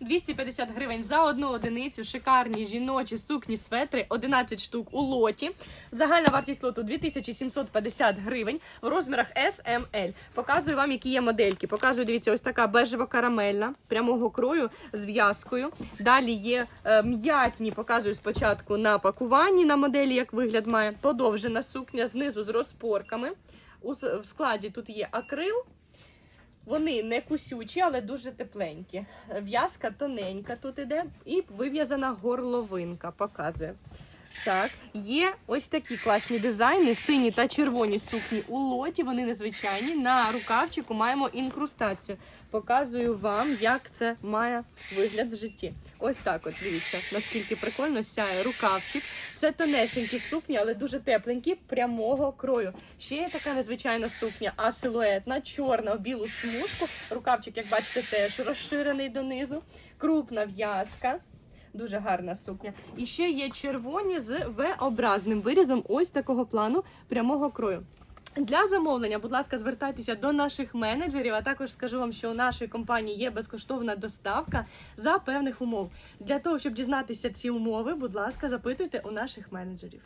250 гривень за одну одиницю. Шикарні жіночі сукні светри, 11 штук у лоті. Загальна вартість лоту 2750 гривень в розмірах S, M, L. Показую вам, які є модельки. Показую, дивіться, ось така бежево-карамельна, прямого крою з в'язкою. Далі є е, м'ятні, показую спочатку на пакуванні на моделі, як вигляд має. Подовжена сукня знизу з розпорками. У в складі тут є акрил. Вони не кусючі, але дуже тепленькі. В'язка тоненька тут іде і вив'язана горловинка. Показує. Так, є ось такі класні дизайни, сині та червоні сукні у лоті. Вони незвичайні. На рукавчику маємо інкрустацію. Показую вам, як це має вигляд в житті. Ось так, от дивіться, наскільки прикольно сяє рукавчик. Це тонесенькі сукні, але дуже тепленькі, прямого крою. Ще є така незвичайна сукня, а силуетна, чорна, в білу смужку. Рукавчик, як бачите, теж розширений донизу. Крупна в'язка. Дуже гарна сукня. І ще є червоні з V-образним вирізом ось такого плану прямого крою. Для замовлення, будь ласка, звертайтеся до наших менеджерів. А також скажу вам, що у нашої компанії є безкоштовна доставка за певних умов. Для того, щоб дізнатися ці умови, будь ласка, запитуйте у наших менеджерів.